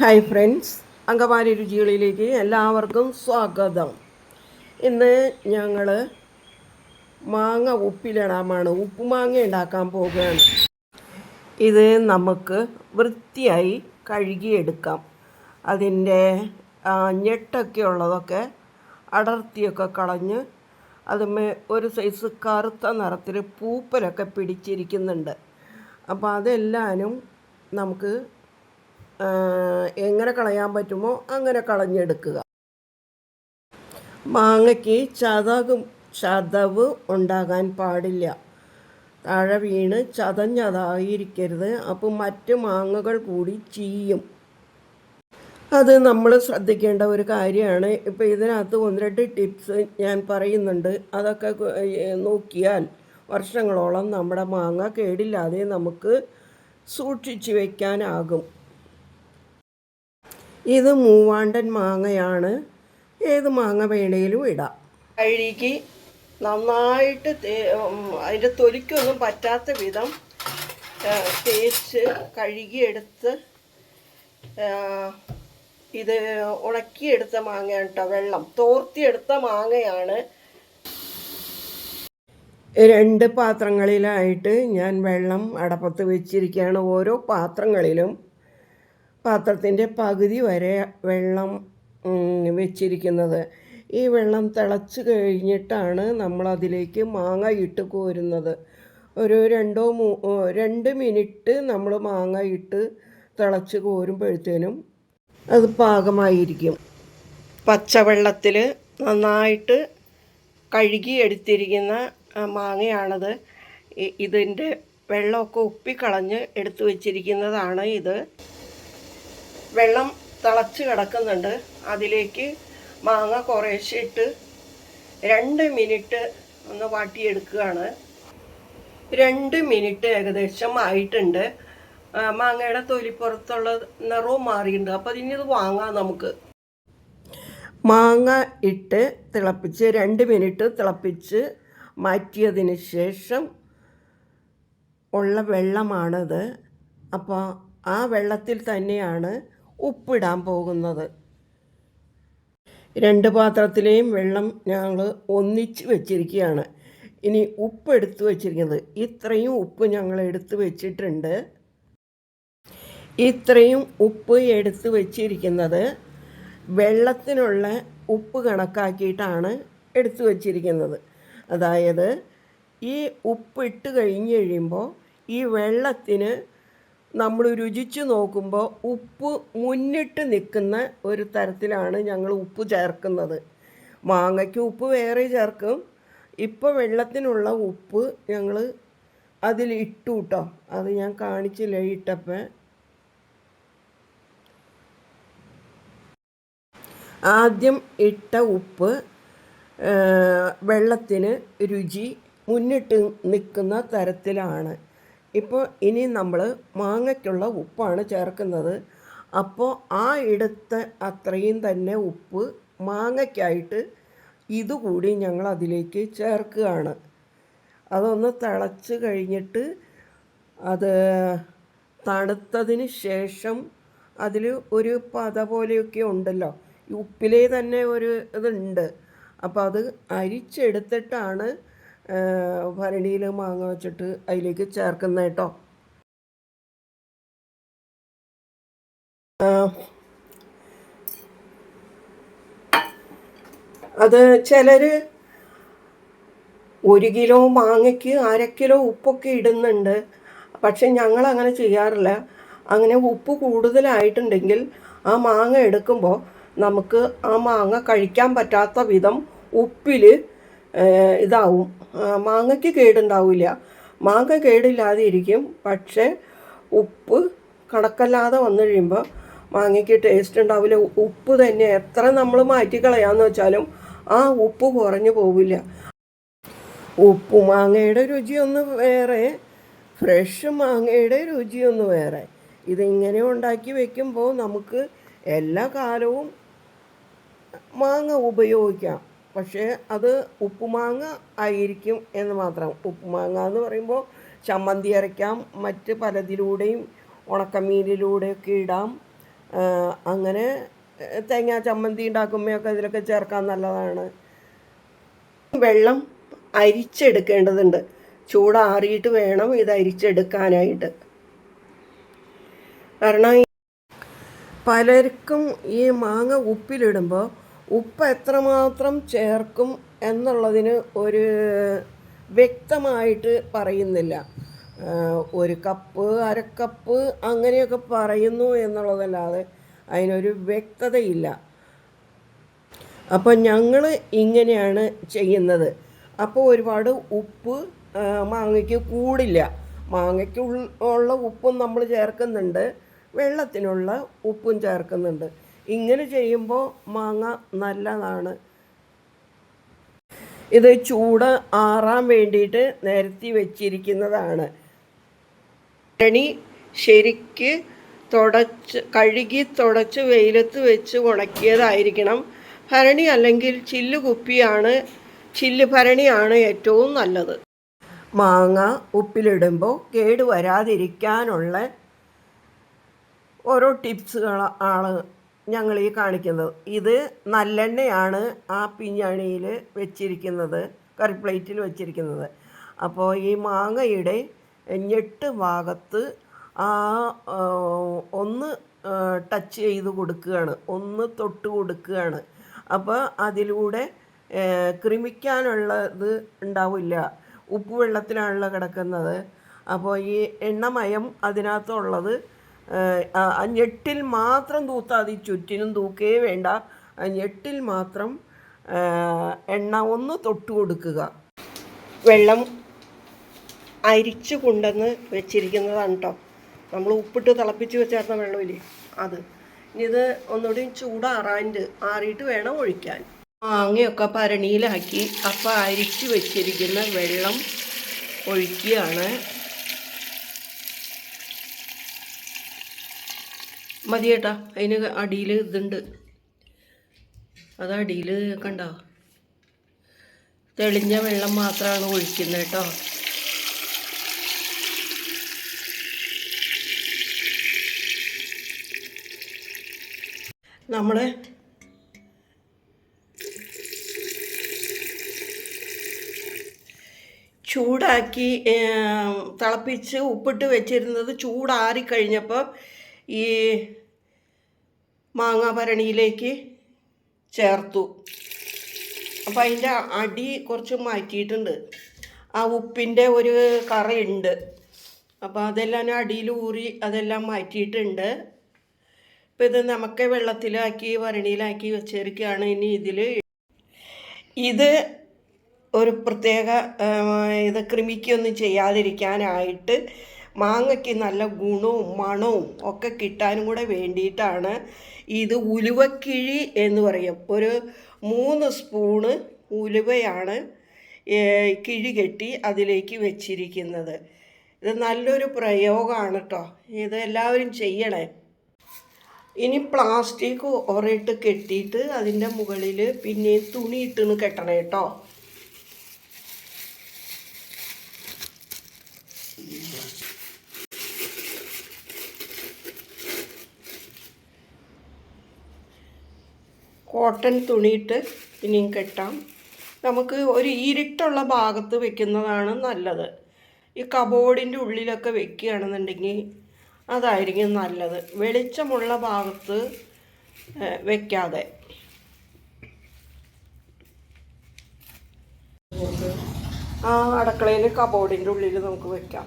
Hi friends Angamaly രുചികളിലേക്ക് എല്ലാവർക്കും സ്വാഗതം. ഇന്ന് ഞങ്ങൾ മാങ്ങ ഉപ്പിലിടാമാണ്. ഉപ്പുമാങ്ങ ഉണ്ടാക്കാൻ പോകുകയാണ് ഇത് നമുക്ക് വൃത്തിയായി കഴുകിയെടുക്കാം. അതിന്റെ ഞെട്ടൊക്കെ ഉള്ളതൊക്കെ അടർത്തിയൊക്കെ കളഞ്ഞ് അതുമേ ഒരു സൈസ് കറുത്ത നിറത്തിൽ പൂപ്പലൊക്കെ പിടിച്ചിരിക്കുന്നുണ്ട്. അപ്പോൾ അതെല്ലാനും നമുക്ക് എങ്ങനെ കളയാൻ പറ്റുമോ അങ്ങനെ കളഞ്ഞെടുക്കുക. മാങ്ങയ്ക്ക് ചതകും ചതവ് ഉണ്ടാകാൻ പാടില്ല. താഴെ വീണ് ചതഞ്ഞതായിരിക്കരുത്. അപ്പോൾ മറ്റ് മാങ്ങകൾ കൂടി ചീയും. അത് നമ്മൾ ശ്രദ്ധിക്കേണ്ട ഒരു കാര്യമാണ്. ഇപ്പോൾ ഇതിനകത്ത് ഒന്ന് രണ്ട് ടിപ്സ് ഞാൻ പറയുന്നുണ്ട്. അതൊക്കെ നോക്കിയാൽ വർഷങ്ങളോളം നമ്മുടെ മാങ്ങ കേടില്ലാതെ നമുക്ക് സൂക്ഷിച്ചു വയ്ക്കാനാകും ഇത് മൂവാണ്ടൻ മാങ്ങയാണ്. ഏത് മാങ്ങ വേണേലും ഇടാം. കഴുകി നന്നായിട്ട് അതിന്റെ തൊലിക്കൊന്നും പറ്റാത്ത വിധം തേച്ച് കഴുകിയെടുത്ത് ഇത് ഉണക്കിയെടുത്ത മാങ്ങയാണ് കേട്ടോ വെള്ളം. തോർത്തിയെടുത്ത മാങ്ങയാണ്. രണ്ട് പാത്രങ്ങളിലായിട്ട് ഞാൻ വെള്ളം അടപ്പത്ത് വെച്ചിരിക്കുകയാണ്. ഓരോ പാത്രങ്ങളിലും പാത്രത്തിന്റെ പകുതി വരെ വെള്ളം വെച്ചിരിക്കുന്നത്. ഈ വെള്ളം തിളച്ച് കഴിഞ്ഞിട്ടാണ് നമ്മളതിലേക്ക് മാങ്ങ ഇട്ട് കോരുന്നത്. ഒരു രണ്ടോ മൂ രണ്ട് മിനിറ്റ് നമ്മൾ മാങ്ങ ഇട്ട് തിളച്ച് കോരുമ്പോഴത്തേനും അത് പാകമായിരിക്കും. പച്ചവെള്ളത്തിൽ നന്നായിട്ട് കഴുകി എടുത്തിരിക്കുന്ന മാങ്ങയാണത്. ഇതിന്റെ വെള്ളമൊക്കെ ഉപ്പിക്കളഞ്ഞ് എടുത്തു വച്ചിരിക്കുന്നതാണ് ഇത്. വെള്ളം തിളച്ച് കിടക്കുന്നുണ്ട്. അതിലേക്ക് മാങ്ങ കുറേശ്ശെ ഇട്ട് രണ്ട് മിനിറ്റ് ഒന്ന് വാട്ടിയെടുക്കുകയാണ്. രണ്ട് മിനിറ്റ് ഏകദേശം ആയിട്ടുണ്ട്. മാങ്ങയുടെ തൊലിപ്പുറത്തുള്ള നിറവും മാറിയിട്ടുണ്ട്. അപ്പോൾ ഇനി ഇത് വാങ്ങാം നമുക്ക്. മാങ്ങ ഇട്ട് തിളപ്പിച്ച് രണ്ട് മിനിറ്റ് തിളപ്പിച്ച് മാറ്റിയതിന് ശേഷം ഉള്ള വെള്ളമാണത്. അപ്പോൾ ആ വെള്ളത്തിൽ തന്നെയാണ് ഉപ്പിടാൻ പോകുന്നത്. രണ്ട് പാത്രത്തിലെയും വെള്ളം ഞങ്ങൾ ഒന്നിച്ച് വെച്ചിരിക്കുകയാണ്. ഇനി ഉപ്പ് എടുത്തു വെച്ചിരിക്കുന്നത്. ഇത്രയും ഉപ്പ് ഞങ്ങൾ എടുത്തു വെച്ചിട്ടുണ്ട്. ഇത്രയും ഉപ്പ് എടുത്തു വെച്ചിരിക്കുന്നത് വെള്ളത്തിനുള്ള ഉപ്പ് കണക്കാക്കിയിട്ടാണ് എടുത്തു വച്ചിരിക്കുന്നത്. അതായത് ഈ ഉപ്പിട്ട് കഴിഞ്ഞ് കഴിയുമ്പോൾ ഈ വെള്ളത്തിന് നമ്മൾ രുചിച്ച് നോക്കുമ്പോൾ ഉപ്പ് മുന്നിട്ട് നിൽക്കുന്ന ഒരു തരത്തിലാണ് ഞങ്ങൾ ഉപ്പ് ചേർക്കുന്നത്. മാങ്ങയ്ക്ക് ഉപ്പ് വേറെ ചേർക്കും. ഇപ്പോൾ വെള്ളത്തിനുള്ള ഉപ്പ് ഞങ്ങൾ അതിൽ ഇട്ടു കേട്ടോ. അത് ഞാൻ കാണിച്ചില്ല ഇട്ടപ്പോൾ ആദ്യം ഇട്ട ഉപ്പ് വെള്ളത്തിന് രുചി മുന്നിട്ട് നിൽക്കുന്ന തരത്തിലാണ്. ഇപ്പോൾ ഇനി നമ്മൾ മാങ്ങയ്ക്കുള്ള ഉപ്പാണ് ചേർക്കുന്നത്. അപ്പോൾ ആ എടുത്ത അത്രയും തന്നെ ഉപ്പ് മാങ്ങയ്ക്കായിട്ട് ഇതുകൂടി ഞങ്ങൾ അതിലേക്ക് ചേർക്കുകയാണ്. അതൊന്ന് തിളച്ച് കഴിഞ്ഞിട്ട് അത് തണുത്തതിന് ശേഷം അതിൽ ഒരു പത പോലെയൊക്കെ ഉണ്ടല്ലോ. ഉപ്പിലേ തന്നെ ഒരു ഇതുണ്ട്. അപ്പോൾ അത് അരിച്ചെടുത്തിട്ടാണ് ഭരണിയിൽ മാങ്ങ വെച്ചിട്ട് അതിലേക്ക് ചേർക്കുന്ന കേട്ടോ. അത് ചിലർ ഒരു കിലോ മാങ്ങയ്ക്ക് അര കിലോ ഉപ്പൊക്കെ ഇടുന്നുണ്ട്. പക്ഷെ ഞങ്ങൾ അങ്ങനെ ചെയ്യാറില്ല. അങ്ങനെ ഉപ്പ് കൂടുതലായിട്ടുണ്ടെങ്കിൽ ആ മാങ്ങ എടുക്കുമ്പോൾ നമുക്ക് ആ മാങ്ങ കഴിക്കാൻ പറ്റാത്ത വിധം ഉപ്പിൽ ഇതാവും. മാങ്ങയ്ക്ക് കേടുണ്ടാവില്ല മാങ്ങ കേടില്ലാതെ ഇരിക്കും പക്ഷേ ഉപ്പ് കണക്കല്ലാതെ വന്നു കഴിയുമ്പോൾ മാങ്ങയ്ക്ക് ടേസ്റ്റ് ഉണ്ടാവില്ല. ഉപ്പ് തന്നെ എത്ര നമ്മൾ മാറ്റിക്കളയാന്ന് വെച്ചാലും ആ ഉപ്പ് കുറഞ്ഞു പോവില്ല. ഉപ്പ് മാങ്ങയുടെ രുചിയൊന്ന് വേറെ ഫ്രഷ് മാങ്ങയുടെ രുചിയൊന്ന് വേറെ. ഇതിങ്ങനെ ഉണ്ടാക്കി വെക്കുമ്പോൾ നമുക്ക് എല്ലാ കാലവും മാങ്ങ ഉപയോഗിക്കാം. പക്ഷേ അത് ഉപ്പുമാങ്ങ ആയിരിക്കും എന്ന് മാത്രം. ഉപ്പുമാങ്ങ എന്ന് പറയുമ്പോൾ ചമ്മന്തി അരയ്ക്കാം മറ്റ് പലതിലൂടെയും ഉണക്കമീനിലൂടെയൊക്കെ ഇടാം. അങ്ങനെ തേങ്ങ ചമ്മന്തി ഉണ്ടാക്കുമ്പോഴൊക്കെ ഇതിലൊക്കെ ചേർക്കാൻ നല്ലതാണ്. വെള്ളം അരിച്ചെടുക്കേണ്ടതുണ്ട്. ചൂടാറിയിട്ട് വേണം ഇത് അരിച്ചെടുക്കാനായിട്ട്. കാരണം പലർക്കും ഈ മാങ്ങ ഉപ്പിലിടുമ്പോൾ ഉപ്പ് എത്രമാത്രം ചേർക്കും എന്നുള്ളതിന് ഒരു വ്യക്തമായിട്ട് പറയുന്നില്ല. ഒരു കപ്പ് അരക്കപ്പ് അങ്ങനെയൊക്കെ പറയുന്നു എന്നുള്ളതല്ലാതെ അതിനൊരു വ്യക്തതയില്ല. അപ്പോൾ ഞങ്ങൾ ഇങ്ങനെയാണ് ചെയ്യുന്നത്. അപ്പോൾ ഒരുപാട് ഉപ്പ് മാങ്ങയ്ക്ക് കൂടില്ല. മാങ്ങയ്ക്ക് ഉള്ള ഉപ്പും നമ്മൾ ചേർക്കുന്നുണ്ട്. വെള്ളത്തിനുള്ള ഉപ്പും ചേർക്കുന്നുണ്ട്. ഇങ്ങനെ ചെയ്യുമ്പോൾ മാങ്ങ നല്ലതാണ്. ഇത് ചൂട് ആറാൻ വേണ്ടിയിട്ട് നിരത്തി വെച്ചിരിക്കുന്നതാണ്. ഭരണി ശരിക്ക് തുടച്ച് കഴുകി തുടച്ച് വെയിലത്ത് വെച്ച് ഉണക്കിയതായിരിക്കണം. ഭരണി അല്ലെങ്കിൽ ചില്ല് കുപ്പിയാണ് ചില്ല് ഭരണിയാണ് ഏറ്റവും നല്ലത്. മാങ്ങ ഉപ്പിലിടുമ്പോൾ കേടുവരാതിരിക്കാനുള്ള ഓരോ ടിപ്സുകൾ ആണ് ഞങ്ങൾ ഈ കാണിക്കുന്നത്. ഇത് നല്ലെണ്ണയാണ് ആ പിഞ്ഞാണിയിൽ വെച്ചിരിക്കുന്നത് കറി പ്ലേറ്റിൽ വെച്ചിരിക്കുന്നത്. അപ്പോൾ ഈ മാങ്ങയുടെ ഞെട്ട് ഭാഗത്ത് ആ ഒന്ന് ടച്ച് ചെയ്ത് കൊടുക്കുകയാണ്. ഒന്ന് തൊട്ട് കൊടുക്കുകയാണ്. അപ്പോൾ അതിലൂടെ ക്രിമിക്കാനുള്ളത് ഉണ്ടാവില്ല. ഉപ്പ് വെള്ളത്തിലാണല്ലോ കിടക്കുന്നത്. അപ്പോൾ ഈ എണ്ണമയം അതിനകത്തുള്ളത് ആ ഞെട്ടിൽ മാത്രം തൂത്താൽ മതി ചുറ്റിനും തൂക്കേ വേണ്ട. ആ ഞെട്ടിൽ മാത്രം എണ്ണ ഒന്ന് തൊട്ട് കൊടുക്കുക. വെള്ളം അരിച്ചു കൊണ്ടെന്ന് വെച്ചിരിക്കുന്നതാണ് കേട്ടോ നമ്മൾ ഉപ്പിട്ട് തിളപ്പിച്ച് വെച്ചേർന്ന വെള്ളമില്ലേ? അത്. ഇനി ഇത് ഒന്നുകൂടി ചൂടാറാണ്ട് ആറിയിട്ട് വേണം ഒഴിക്കാൻ. മാങ്ങയൊക്കെ പരണിയിലാക്കി അപ്പം അരിച്ചു വെച്ചിരിക്കുന്ന വെള്ളം ഒഴിക്കുകയാണ്. മതി ചേട്ടാ അതിന് അടിയിൽ ഇതുണ്ട്. അത് അടിയിൽ കണ്ട? തെളിഞ്ഞ വെള്ളം മാത്രമാണ് ഒഴിക്കുന്നത് കേട്ടോ നമ്മൾ ചൂടാക്കി തിളപ്പിച്ച് ഉപ്പിട്ട് വെച്ചിരുന്നത് ചൂടാറി കഴിഞ്ഞപ്പോൾ ഈ മാങ്ങാ ഭരണിയിലേക്ക് ചേർത്തു. അപ്പം അതിന്റെ അടി കുറച്ച് മാറ്റിയിട്ടുണ്ട്. ആ ഉപ്പിന്റെ ഒരു കറയുണ്ട്. അപ്പോൾ അതെല്ലാം അടിയിൽ ഊറി അതെല്ലാം മാറ്റിയിട്ടുണ്ട്. ഇപ്പം ഇത് നമുക്ക് വെള്ളത്തിലാക്കി വരണിയിലാക്കി വെച്ചിരിക്കുകയാണ്. ഇനി ഇതിൽ ഇത് ഒരു പ്രത്യേക ഇത് കൃമിക്കൊന്നും ചെയ്യാതിരിക്കാനായിട്ട് മാങ്ങയ്ക്ക് നല്ല ഗുണവും മണവും ഒക്കെ കിട്ടാനും കൂടെ വേണ്ടിയിട്ടാണ് ഇത് ഉലുവക്കിഴി എന്ന് പറയും. ഒരു മൂന്ന് സ്പൂണ് ഉലുവയാണ് കിഴി കെട്ടി അതിലേക്ക് വെച്ചിരിക്കുന്നത്. ഇത് നല്ലൊരു പ്രയോഗമാണ് കേട്ടോ ഇത് എല്ലാവരും ചെയ്യണേ. ഇനി പ്ലാസ്റ്റിക് ഒരയിട്ട് കെട്ടിയിട്ട് അതിന്റെ മുകളിൽ പിന്നെ തുണി ഇട്ടിന്ന് കെട്ടണം കേട്ടോ കോട്ടൺ തുണിയിട്ട് ഇനിയും കെട്ടാം. നമുക്ക് ഒരു ഇരുട്ടുള്ള ഭാഗത്ത് വെക്കുന്നതാണ് നല്ലത്. ഈ കബോർഡിന്റെ ഉള്ളിലൊക്കെ വെക്കുകയാണെന്നുണ്ടെങ്കിൽ അതായിരിക്കും നല്ലത്. വെളിച്ചമുള്ള ഭാഗത്ത് വെക്കാതെ. ആ അടുക്കളയിൽ കബോർഡിന്റെ ഉള്ളിൽ നമുക്ക് വെക്കാം.